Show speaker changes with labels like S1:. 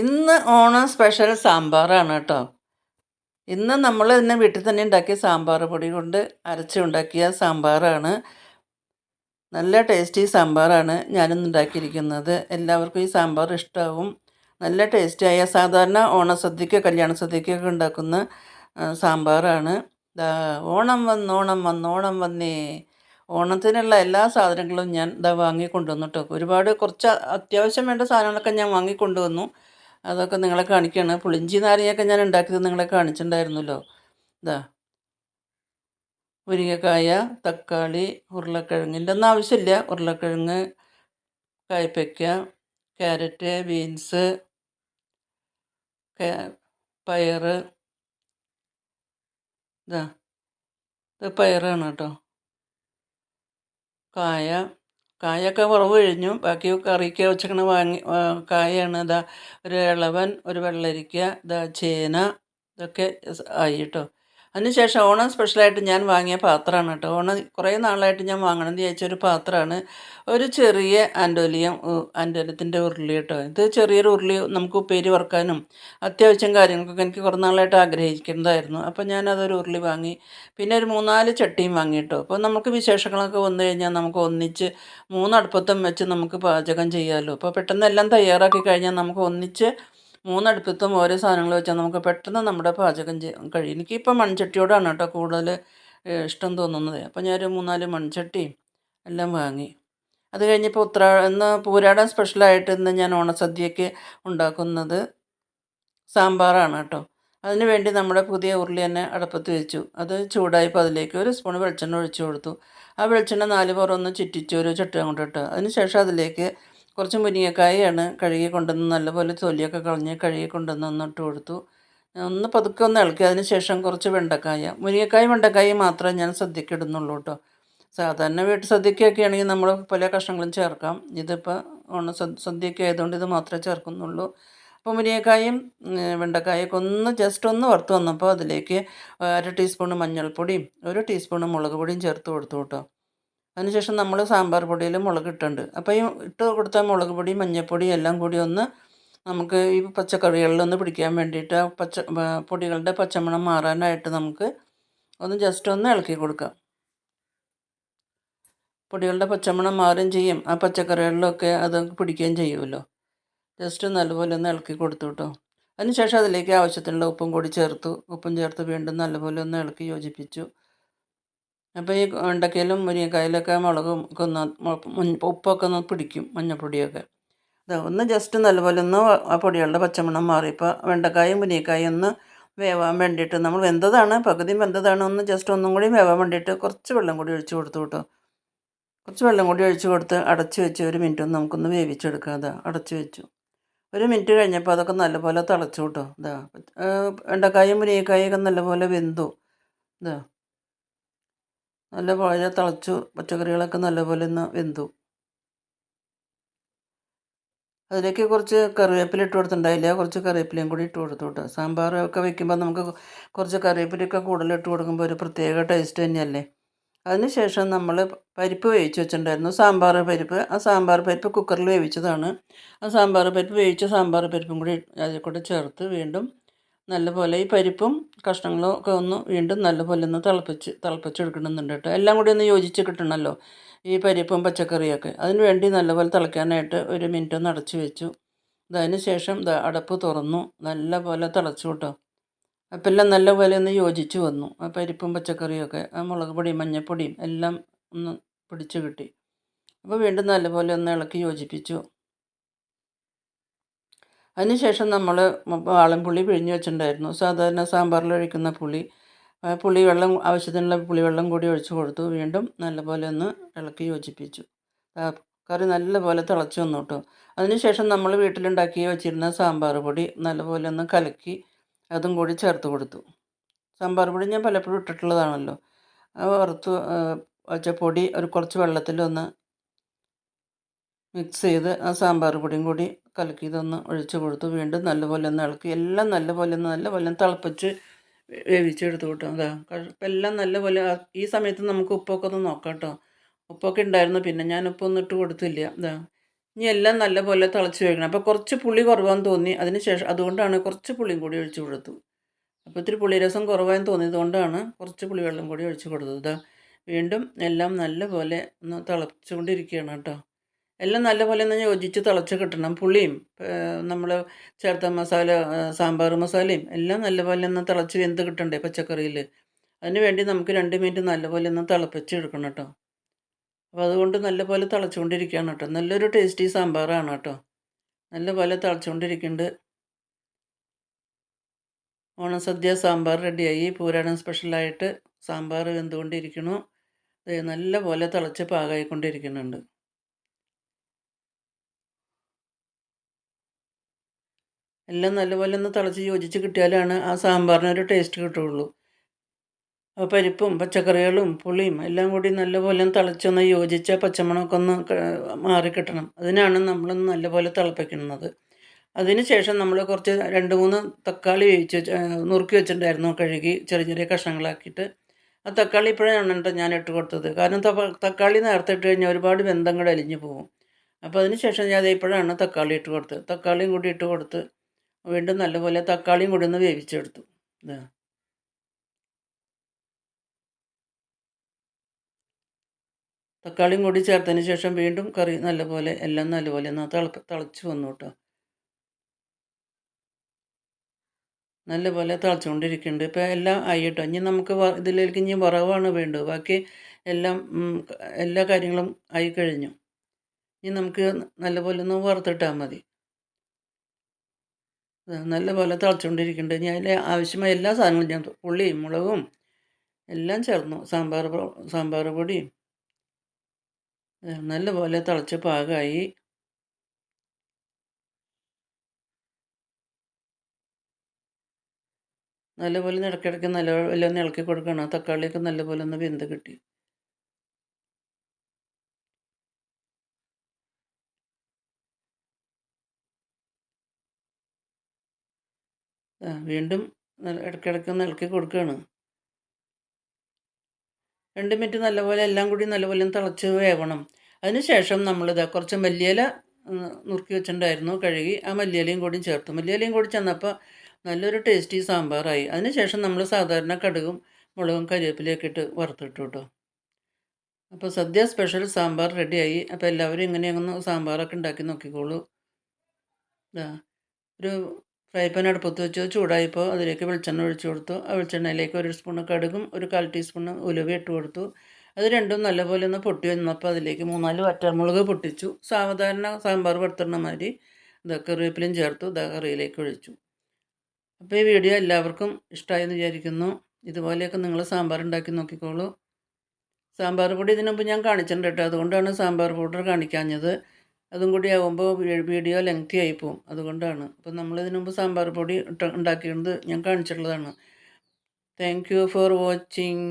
S1: ഇന്ന് ഓണം സ്പെഷ്യൽ സാമ്പാറാണ് കേട്ടോ. ഇന്ന് നമ്മൾ ഇന്ന് വീട്ടിൽ തന്നെ ഉണ്ടാക്കിയ സാമ്പാർ പൊടി കൊണ്ട് അരച്ച് ഉണ്ടാക്കിയ സാമ്പാറാണ്. നല്ല ടേസ്റ്റി സാമ്പാറാണ് ഞാനിന്ന് ഉണ്ടാക്കിയിരിക്കുന്നത്. എല്ലാവർക്കും ഈ സാമ്പാർ ഇഷ്ടമാവും നല്ല ടേസ്റ്റിയായ സാധാരണ ഓണസദ്യക്ക് കല്യാണ സദ്യക്കൊക്കെ ഉണ്ടാക്കുന്ന സാമ്പാറാണ്. ഓണം വന്ന് ഓണം വന്ന് ഓണം വന്നേ. ഓണത്തിനുള്ള എല്ലാ സാധനങ്ങളും ഞാൻ ഇതാ വാങ്ങിക്കൊണ്ടുവന്നു കേട്ടോ. ഒരുപാട് കുറച്ച് അത്യാവശ്യം വേണ്ട സാധനങ്ങളൊക്കെ ഞാൻ വാങ്ങിക്കൊണ്ടുവന്നു. അതൊക്കെ നിങ്ങളെ കാണിക്കുകയാണ് പുളിഞ്ചി നാരങ്ങയൊക്കെ ഞാൻ ഉണ്ടാക്കിയത് നിങ്ങളെ കാണിച്ചിട്ടുണ്ടായിരുന്നല്ലോ. ഇതാ മുരിങ്ങക്കായ തക്കാളി ഉരുളക്കിഴങ്ങിന്റെ ഒന്നും ആവശ്യമില്ല. ഉരുളക്കിഴങ്ങ് കായ്പയ്ക്ക ക്യാരറ്റ് ബീൻസ് പയറ്. ഇതാ ഇത് പയറാണ് കേട്ടോ. കായ. കായൊക്കെ കുറവ് കഴിഞ്ഞു ബാക്കി കറിക്ക് വെച്ചേക്കണ വാങ്ങി കായാണ്. ഇതാ ഒരു ഇളവൻ ഒരു വെള്ളരിക്ക ഇതാ ചേന ഇതൊക്കെ ആയി കേട്ടോ അതിനുശേഷം ഓണം സ്പെഷ്യലായിട്ട് ഞാൻ വാങ്ങിയ പാത്രമാണ് കേട്ടോ. ഓണം കുറേ നാളായിട്ട് ഞാൻ വാങ്ങണം എന്ന് ഒരു പാത്രമാണ്. ഒരു ചെറിയ ആൻഡോലിയം ആൻഡോലിയത്തിന്റെ ഉരുളി കേട്ടോ. ഇത് ചെറിയൊരു ഉരുളി നമുക്ക് ഉപ്പേരി വറുക്കാനും അത്യാവശ്യം കാര്യങ്ങൾക്കൊക്കെ എനിക്ക് കുറേ നാളായിട്ട് ആഗ്രഹിക്കുന്നതായിരുന്നു. അപ്പോൾ ഞാനതൊരു ഉരുളി വാങ്ങി. പിന്നെ ഒരു മൂന്നാൽ ചട്ടിയും വാങ്ങി കേട്ടോ. അപ്പോൾ നമുക്ക് വിശേഷങ്ങളൊക്കെ വന്നു കഴിഞ്ഞാൽ നമുക്ക് ഒന്നിച്ച് മൂന്നടുപ്പത്തും വെച്ച് നമുക്ക് പാചകം ചെയ്യാമല്ലോ അപ്പോൾ പെട്ടെന്ന് എല്ലാം തയ്യാറാക്കി കഴിഞ്ഞാൽ നമുക്ക് ഒന്നിച്ച് മൂന്നടുപ്പത്തും ഓരോ സാധനങ്ങൾ വെച്ചാൽ നമുക്ക് പെട്ടെന്ന് നമ്മുടെ പാചകം ചെയ്യാൻ കഴിയും. എനിക്കിപ്പോൾ മൺചട്ടിയോടാണ് കേട്ടോ കൂടുതൽ ഇഷ്ടം തോന്നുന്നത്. അപ്പോൾ ഞാനൊരു മൂന്നാൽ മൺചട്ടിയും എല്ലാം വാങ്ങി. അത് കഴിഞ്ഞപ്പോൾ ഉത്രാ ഇന്ന് പൂരാടൻ സ്പെഷ്യലായിട്ട് ഇന്ന് ഞാൻ ഓണസദ്യയ്ക്ക് ഉണ്ടാക്കുന്നത് സാമ്പാറാണ് കേട്ടോ. അതിന് വേണ്ടി നമ്മുടെ പുതിയ ഉരുളി തന്നെ അടുപ്പത്ത് വെച്ചു. അത് ചൂടായപ്പോൾ അതിലേക്ക് ഒരു സ്പൂൺ വെളിച്ചെണ്ണ ഒഴിച്ചു കൊടുത്തു. ആ വെളിച്ചെണ്ണ നാല് പുറം ഒന്ന് ചുറ്റിച്ചു ഒരു ചട്ടം കൊണ്ടിട്ട് അതിനുശേഷം അതിലേക്ക് കുറച്ച് മുരിങ്ങക്കായാണ് കഴുകി കൊണ്ടുവന്ന് നല്ലപോലെ തൊലിയൊക്കെ കളഞ്ഞ് കഴുകി കൊണ്ടുവന്ന് ഒന്ന് ഇട്ട് കൊടുത്തു ഒന്ന് പതുക്കെ ഒന്ന് ഇളക്കി. അതിന് ശേഷം കുറച്ച് വെണ്ടക്കായ. മുരിങ്ങക്കായ വെണ്ടക്കായ മാത്രമേ ഞാൻ സദ്യയ്ക്ക് ഇടുന്നുള്ളൂ കേട്ടോ. സാധാരണ വീട്ടിൽ സദ്യക്കൊക്കെ ആണെങ്കിൽ നമ്മൾ പല കഷ്ണങ്ങളും ചേർക്കാം. ഇതിപ്പോൾ ഓണ സദ്യക്ക് ആയതുകൊണ്ട് ഇത് മാത്രമേ ചേർക്കുന്നുള്ളൂ. അപ്പോൾ മുരിങ്ങക്കായും വെണ്ടക്കായൊക്കെ ഒന്ന് ജസ്റ്റ് ഒന്ന് വറുത്ത് വന്നപ്പോൾ അതിലേക്ക് അര ടീസ്പൂൺ മഞ്ഞൾപ്പൊടിയും ഒരു ടീസ്പൂൺ മുളക് പൊടിയും ചേർത്ത് കൊടുത്തു കേട്ടോ. അതിനുശേഷം നമ്മൾ സാമ്പാർ പൊടിയിൽ മുളക് ഇട്ടുണ്ട് അപ്പോൾ ഈ ഇട്ട് കൊടുത്ത മുളക് പൊടി മഞ്ഞൾപ്പൊടി എല്ലാം കൂടി ഒന്ന് നമുക്ക് ഈ പച്ചക്കറികളിൽ ഒന്ന് പിടിക്കാൻ വേണ്ടിയിട്ട് ആ പച്ച പൊടികളുടെ പച്ചമണം മാറാനായിട്ട് നമുക്ക് ഒന്ന് ജസ്റ്റ് ഒന്ന് ഇളക്കി കൊടുക്കാം. പൊടികളുടെ പച്ചമണം മാറുകയും ചെയ്യും. ആ പച്ചക്കറികളിലൊക്കെ അത് പിടിക്കുകയും ചെയ്യുമല്ലോ. ജസ്റ്റ് നല്ലപോലെ ഒന്ന് ഇളക്കി കൊടുത്തു കേട്ടോ അതിനുശേഷം അതിലേക്ക് ആവശ്യത്തിനുള്ള ഉപ്പും കൂടി ചേർത്തു. ഉപ്പും ചേർത്ത് വീണ്ടും നല്ലപോലെ ഒന്ന് ഇളക്കി യോജിപ്പിച്ചു. അപ്പോൾ ഈ വെണ്ടക്കയിലും മുരിങ്ങക്കായലൊക്കെ മുളകും ഒക്കെ ഒന്ന് ഉപ്പൊക്കെ ഒന്ന് പിടിക്കും മഞ്ഞൾപ്പൊടിയൊക്കെ ഇതാ ഒന്ന് ജസ്റ്റ് നല്ലപോലെ ഒന്ന് ആ പൊടികളുടെ പച്ചമണം മാറി. ഇപ്പോൾ വെണ്ടക്കായും മുരിങ്ങക്കായും ഒന്ന് വേവാൻ വേണ്ടിയിട്ട് നമ്മൾ വെന്തതാണ് പകുതി വെന്തതാണ് ഒന്ന് ജസ്റ്റ് ഒന്നും കൂടി വേവാൻ വേണ്ടിയിട്ട് കുറച്ച് വെള്ളം കൂടി ഒഴിച്ച് കൊടുത്തു കേട്ടോ. കുറച്ച് വെള്ളം കൂടി ഒഴിച്ച് കൊടുത്ത് അടച്ച് വെച്ച് ഒരു മിനിറ്റ് ഒന്ന് നമുക്കൊന്ന് വേവിച്ചെടുക്കാം. അതാ അടച്ച് വെച്ചു. ഒരു മിനിറ്റ് കഴിഞ്ഞപ്പോൾ അതൊക്കെ നല്ലപോലെ തിളച്ചു കേട്ടോ. ഇതാ വെണ്ടക്കായും മുരിങ്ങക്കായും ഒക്കെ നല്ലപോലെ വെന്തു. ഇതാ നല്ലപോലെ തിളച്ചു പച്ചക്കറികളൊക്കെ നല്ലപോലെ ഒന്ന് വെന്തു. അതിലേക്ക് കുറച്ച് കറിവേപ്പില ഇട്ട് കൊടുത്തിട്ടുണ്ടായില്ല. കുറച്ച് കറിവേപ്പിലയും കൂടി ഇട്ട് കൊടുത്തു കേട്ടോ. സാമ്പാറൊക്കെ വെക്കുമ്പോൾ നമുക്ക് കുറച്ച് കറിവേപ്പിലയൊക്കെ കൂടുതൽ ഇട്ട് കൊടുക്കുമ്പോൾ ഒരു പ്രത്യേക ടേസ്റ്റ് തന്നെയല്ലേ? അതിന് ശേഷം നമ്മൾ പരിപ്പ് വേവിച്ച് വെച്ചിട്ടുണ്ടായിരുന്നു. സാമ്പാർ പരിപ്പ്. ആ സാമ്പാർ പരിപ്പ് കുക്കറിൽ വേവിച്ചതാണ്. ആ സാമ്പാർ പരിപ്പ് വേവിച്ച സാമ്പാർ പരിപ്പും കൂടി അതിൽ കൂടെ ചേർത്ത് വീണ്ടും നല്ലപോലെ ഈ പരിപ്പും കഷ്ണങ്ങളും ഒക്കെ ഒന്ന് വീണ്ടും നല്ലപോലെ ഒന്ന് തിളപ്പിച്ച് തിളപ്പിച്ചെടുക്കണമെന്നുണ്ട് കേട്ടോ. എല്ലാം കൂടി ഒന്ന് യോജിച്ച് കിട്ടണമല്ലോ ഈ പരിപ്പും പച്ചക്കറിയൊക്കെ. അതിന് വേണ്ടി നല്ലപോലെ തിളയ്ക്കാനായിട്ട് ഒരു മിനിറ്റ് ഒന്ന് അടച്ചു വെച്ചു. അതിന് ശേഷം അടപ്പ് തുറന്നു. നല്ലപോലെ തിളച്ചു കേട്ടോ. അപ്പം എല്ലാം നല്ലപോലെ ഒന്ന് യോജിച്ച് വന്നു. ആ പരിപ്പും പച്ചക്കറിയൊക്കെ ആ മുളക് പൊടിയും മഞ്ഞൾപ്പൊടിയും എല്ലാം ഒന്ന് പിടിച്ചു കിട്ടി. അപ്പോൾ വീണ്ടും നല്ലപോലെ ഒന്ന് ഇളക്കി യോജിപ്പിച്ചു. അതിനുശേഷം നമ്മൾ വാളൻപുളി പിഴിഞ്ഞ് വെച്ചിട്ടുണ്ടായിരുന്നു. സാധാരണ സാമ്പാറിൽ ഒഴിക്കുന്ന പുളി. പുളിവെള്ളം പുളി വെള്ളം ആവശ്യത്തിനുള്ള പുളിവെള്ളം കൂടി ഒഴിച്ചു കൊടുത്തു. വീണ്ടും നല്ലപോലെ ഒന്ന് ഇളക്കി യോജിപ്പിച്ചു. കറി നല്ലപോലെ തിളച്ചു വന്നു കേട്ടോ. അതിനുശേഷം നമ്മൾ വീട്ടിലുണ്ടാക്കി വെച്ചിരുന്ന സാമ്പാർ പൊടി നല്ലപോലെ ഒന്ന് കലക്കി അതും കൂടി ചേർത്ത് കൊടുത്തു. സാമ്പാർ പൊടി ഞാൻ പലപ്പോഴും ഇട്ടിട്ടുള്ളതാണല്ലോ. വറുത്ത് വെച്ച പൊടി ഒരു കുറച്ച് വെള്ളത്തിലൊന്ന് മിക്സ് ചെയ്ത് ആ സാമ്പാർ പൊടിയും കൂടി കലക്കി ഇതൊന്ന് ഒഴിച്ച് കൊടുത്തു. വീണ്ടും നല്ലപോലെ ഒന്ന് ഇളക്കി. എല്ലാം നല്ലപോലെ ഒന്ന് നല്ലപോലെ തിളപ്പിച്ച് വേവിച്ചെടുത്ത് കേട്ടോ. അതാ എല്ലാം നല്ലപോലെ ഈ സമയത്ത് നമുക്ക് ഉപ്പൊക്കെ ഒന്ന് നോക്കാം കേട്ടോ. ഉപ്പൊക്കെ ഉണ്ടായിരുന്നു പിന്നെ ഞാൻ ഉപ്പൊന്നും ഇട്ട് കൊടുത്തില്ല. ഇതാ ഇനി എല്ലാം നല്ലപോലെ തിളച്ച് വയ്ക്കണം അപ്പോൾ കുറച്ച് പുളി കുറവാന്ന് തോന്നി. അതിന് ശേഷം അതുകൊണ്ടാണ് കുറച്ച് പുളിയും കൂടി ഒഴിച്ച് കൊടുത്തു അപ്പോൾ ഇത്തിരി പുളിരസം തോന്നിയത് കൊണ്ടാണ് കുറച്ച് പുളിവെള്ളം കൂടി ഒഴിച്ച് കൊടുത്തത്. വീണ്ടും എല്ലാം നല്ലപോലെ ഒന്ന് തിളച്ചുകൊണ്ടിരിക്കുകയാണ് കേട്ടോ. എല്ലാം നല്ലപോലെ ഒന്ന് യോജിച്ച് തിളച്ച് കിട്ടണം. പുളിയും നമ്മൾ ചേർത്ത മസാല സാമ്പാർ മസാലയും എല്ലാം നല്ലപോലെ ഒന്ന് തിളച്ച് വെന്ത് കിട്ടണ്ടേ പച്ചക്കറിയിൽ അതിന് വേണ്ടി നമുക്ക് രണ്ട് മിനിറ്റ് നല്ലപോലെ ഒന്ന് തിളപ്പിച്ച് എടുക്കണം കേട്ടോ അപ്പോൾ അതുകൊണ്ട് നല്ലപോലെ തിളച്ചുകൊണ്ടിരിക്കുകയാണ് കേട്ടോ നല്ലൊരു ടേസ്റ്റി സാമ്പാറാണ് കേട്ടോ നല്ലപോലെ തിളച്ചുകൊണ്ടിരിക്കുന്നുണ്ട്. ഓണസദ്യ സാമ്പാർ റെഡിയായി. പൂരാടൻ സ്പെഷ്യലായിട്ട് സാമ്പാർ വെന്തുകൊണ്ടിരിക്കണു നല്ല പോലെ തിളച്ച് പാകമായിക്കൊണ്ടിരിക്കുന്നുണ്ട് എല്ലാം നല്ലപോലെ ഒന്ന് തിളച്ച് യോജിച്ച് കിട്ടിയാലാണ് ആ സാമ്പാറിനൊരു ടേസ്റ്റ് കിട്ടുകയുള്ളൂ. അപ്പോൾ പരിപ്പും പച്ചക്കറികളും പുളിയും എല്ലാം കൂടി നല്ലപോലെ തിളച്ചൊന്ന് യോജിച്ച പച്ചമണമൊക്കെ ഒന്ന് മാറി മാറിക്കിട്ടണം അതിനാണ് നമ്മളൊന്ന് നല്ലപോലെ തിളപ്പിക്കുന്നത്. അതിന് ശേഷം നമ്മൾ കുറച്ച് രണ്ട് മൂന്ന് തക്കാളി വേവിച്ച് നുറുക്കി വെച്ചിട്ടുണ്ടായിരുന്നു കഴുകി ചെറിയ ചെറിയ കഷ്ണങ്ങളാക്കിയിട്ട്. ആ തക്കാളി ഇപ്പോഴാണ് കേട്ടോ ഞാൻ ഇട്ട് കൊടുത്തത്. കാരണം തക്കാളി നേരത്തെ ഇട്ട് കഴിഞ്ഞാൽ ഒരുപാട് ബന്ധങ്ങൾ അലിഞ്ഞു പോകും. അപ്പോൾ അതിന് ശേഷം ഞാൻ ഇപ്പോഴാണ് തക്കാളി ഇട്ട് കൊടുത്തത്. തക്കാളിയും കൂടി ഇട്ട് കൊടുത്ത് വീണ്ടും നല്ലപോലെ തക്കാളിയും കൂടി ഒന്ന് വേവിച്ചെടുത്തു. തക്കാളിയും കൂടി ചേർത്തതിന് ശേഷം വീണ്ടും കറി നല്ലപോലെ എല്ലാം നല്ലപോലെ ഒന്ന് തിളപ്പ് തിളച്ച് വന്നു കേട്ടോ. നല്ലപോലെ തിളച്ചുകൊണ്ടിരിക്കുന്നുണ്ട്. ഇപ്പോൾ എല്ലാം ആയി കേട്ടോ. ഇനി നമുക്ക് ഇതിലേക്ക് ഇനി വറവാണ് വേണ്ടത്. ബാക്കി എല്ലാം എല്ലാ കാര്യങ്ങളും ആയി കഴിഞ്ഞു. ഇനി നമുക്ക് നല്ലപോലെ ഒന്ന് വറുത്തിട്ടാൽ മതി. നല്ലപോലെ തിളച്ചുകൊണ്ടിരിക്കുന്നുണ്ട്. ഇനി അതിൽ ആവശ്യമായ എല്ലാ സാധനങ്ങളും ഞാൻ പുള്ളിയും മുളകും എല്ലാം ചേർന്നു. സാമ്പാർ സാമ്പാർ പൊടിയും. നല്ലപോലെ തിളച്ച് പാകമായി. നല്ലപോലെ ഇടയ്ക്കിടയ്ക്ക് നല്ല ഒന്ന് ഇളക്കി കൊടുക്കണം. തക്കാളിയൊക്കെ നല്ലപോലെ ഒന്ന് വെന്ത് കിട്ടി. വീണ്ടും ഇടയ്ക്കിടയ്ക്ക് ഒന്ന് ഇളക്കി കൊടുക്കുകയാണ് രണ്ട് മിനിറ്റ് നല്ലപോലെ എല്ലാം കൂടി നല്ലപോലെ തിളച്ച് വേവണം. അതിനുശേഷം ശേഷം നമ്മളിതാ കുറച്ച് മല്ലിയില നുറുക്കി വെച്ചിട്ടുണ്ടായിരുന്നു കഴുകി ആ മല്ലിയിലയും കൂടി ചേർത്തു. മല്ലിയിലയും കൂടി ചെന്നപ്പോൾ നല്ലൊരു ടേസ്റ്റി സാമ്പാറായി. അതിന് ശേഷം നമ്മൾ സാധാരണ കടുകും മുളകും കരിവേപ്പിലയൊക്കെ ഇട്ട് വറുത്തിട്ടു കേട്ടോ അപ്പോൾ സദ്യ സ്പെഷ്യൽ സാമ്പാർ റെഡിയായി. അപ്പോൾ എല്ലാവരും ഇങ്ങനെയൊന്ന് സാമ്പാറൊക്കെ ഉണ്ടാക്കി നോക്കിക്കോളൂ. ഒരു ഫ്രൈ പാൻ അടുപ്പത്ത് വെച്ച് ചൂടായപ്പോൾ അതിലേക്ക് വെളിച്ചെണ്ണ ഒഴിച്ചു കൊടുത്തു. ആ വെളിച്ചെണ്ണയിലേക്ക് ഒരു സ്പൂണ് കടുകും ഒരു കാൽ ടീസ്പൂണ് ഉലുവ ഇട്ട് കൊടുത്തു. അത് രണ്ടും നല്ലപോലെ ഒന്ന് പൊട്ടി വന്നപ്പോൾ അതിലേക്ക് മൂന്നാൽ വറ്റാമുളക് പൊട്ടിച്ചു. സാധാരണ സാമ്പാർ വറുത്തിടുന്ന മാതിരി ഇതാ കറിവേപ്പിലയും ചേർത്തു ഇതാ കറിയിലേക്ക് ഒഴിച്ചു. അപ്പോൾ ഈ വീഡിയോ എല്ലാവർക്കും ഇഷ്ടമായെന്ന് വിചാരിക്കുന്നു. ഇതുപോലെയൊക്കെ നിങ്ങൾ സാമ്പാർ ഉണ്ടാക്കി നോക്കിക്കോളൂ. സാമ്പാർ പൊടി ഇതിനു മുമ്പ് ഞാൻ കാണിച്ചിട്ടുണ്ട് കേട്ടോ. അതുകൊണ്ടാണ് സാമ്പാർ പൗഡർ കാണിക്കാഞ്ഞത്. അതും കൂടി ആകുമ്പോൾ വീഡിയോ ലെങ്തി ആയി പോകും അതുകൊണ്ടാണ്. അപ്പോൾ നമ്മൾ ഇതിനു മുമ്പ് സാമ്പാർ പൊടി ഉണ്ടാക്കിയിട്ടുണ്ട് ഞാൻ കാണിച്ചിട്ടുള്ളതാണ്. Thank you for watching